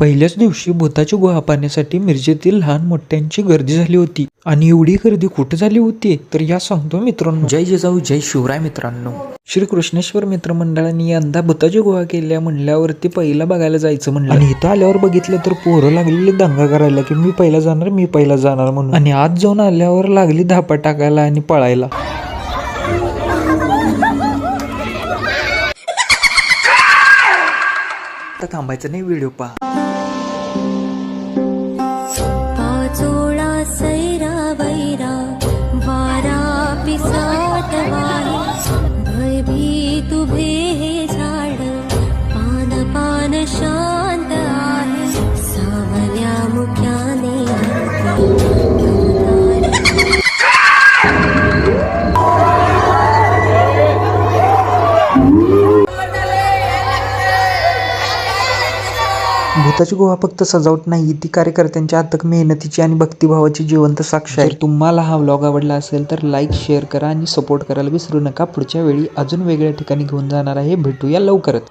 पहिल्याच दिवशी भूताची गुहा पाहण्यासाठी मिरजेतील लहान मोठ्यांची गर्दी झाली होती. आणि एवढी गर्दी कुठे झाली होती? तर या सांगतो मित्रांनो. जय जिजाऊ जय शिवराय मित्रांनो. श्री कृष्णेश्वर मित्रमंडळाने यंदा भूताची गुहा केल्या म्हणल्यावरती पहिला बघायला जायचं म्हणलं. आणि इथं आल्यावर बघितलं तर पोरं लागलेली दंगा करायला की मी पहिला जाणार मी पहिला जाणार म्हणून. आणि आज जाऊन आल्यावर लागली धापा टाकायला आणि पळायला. आता थांबायचं नाही व्हिडिओ पहा. पाचोळा सैरा वैरा वारा पिसाट वारे तुभे हे झाड पान पान शांत भूताची गुहा फक्त सजावट नाही ती कार्यकर्त्यांच्या अथक मेहनतीची आणि भक्तिभावाची जिवंत साक्ष आहे. तुम्हाला हा व्लॉग आवडला असेल तर लाईक शेअर करा आणि सपोर्ट करायला विसरू नका. पुढच्या वेळी अजून वेगळ्या ठिकाणी घेऊन जाणार आहे. भेटूया लवकरच.